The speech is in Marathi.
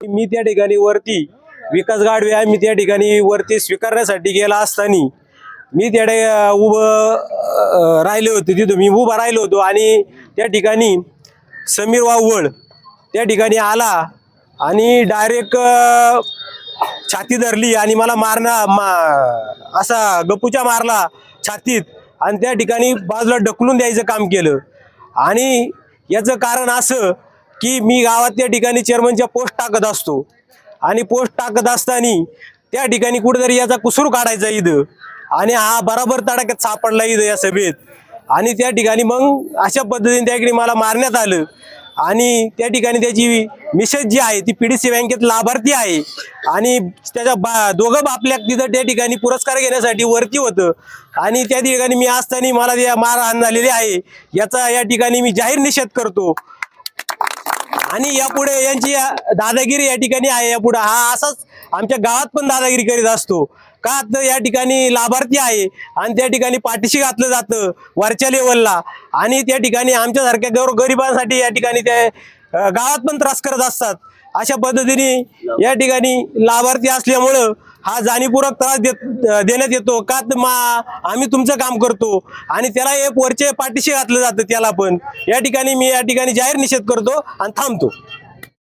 मी त्या ठिकाणी वरती विकास गाडवे आहे मी त्या ठिकाणी वरती स्वीकारण्यासाठी गेला असताना मी त्याडे उभं राहिले होते तिथं. मी उभा राहिलो होतो आणि त्या ठिकाणी समीर वावळ त्या ठिकाणी आला आणि डायरेक्ट छाती धरली आणि मला मारणा मा असा गप्पूच्या मारला छातीत आणि त्या ठिकाणी बाजूला ढकलून द्यायचं काम केलं. आणि याचं कारण असं की मी गावात त्या ठिकाणी चेअरमनच्या पोस्ट टाकत असतो. आणि पोस्ट टाकत असताना त्या ठिकाणी कुठेतरी याचा कुसूर काढायचा इथं. आणि हा बराबर तडाख्यात सापडला इथं या सभेत. आणि त्या ठिकाणी मग अशा पद्धतीने त्याकडे मला मारण्यात आलं. आणि त्या ठिकाणी त्याची मिसेस जी आहे ती पीडीसी बँकेत लाभार्थी आहे. आणि त्याच्या बा दोघं बापल्या तिथं त्या ठिकाणी पुरस्कार घेण्यासाठी वरती होतं. आणि त्या ठिकाणी मी असताना मला त्या मारहाण झालेली आहे याचा या ठिकाणी मी जाहीर निषेध करतो. आणि यापुढे यांची या- दादागिरी या ठिकाणी आहे यापुढे हा असाच आमच्या गावात पण दादागिरी करीत असतो. का तर या ठिकाणी लाभार्थी आहे आणि त्या ठिकाणी पाठीशी घातलं जातं वरच्या लेवलला आणि त्या ठिकाणी आमच्यासारख्या गौर गरिबांसाठी या ठिकाणी ते गावात पण त्रास करत असतात. अशा पद्धतीने या ठिकाणी लाभार्थी असल्यामुळं हा जाणीवपूर्वक त्रास देत देण्यात येतो. का तर मा आम्ही तुमचं काम करतो. आणि त्याला एक वरचे पाठीशी घातलं जातं त्याला पण. या ठिकाणी मी या ठिकाणी जाहीर निषेध करतो आणि थांबतो.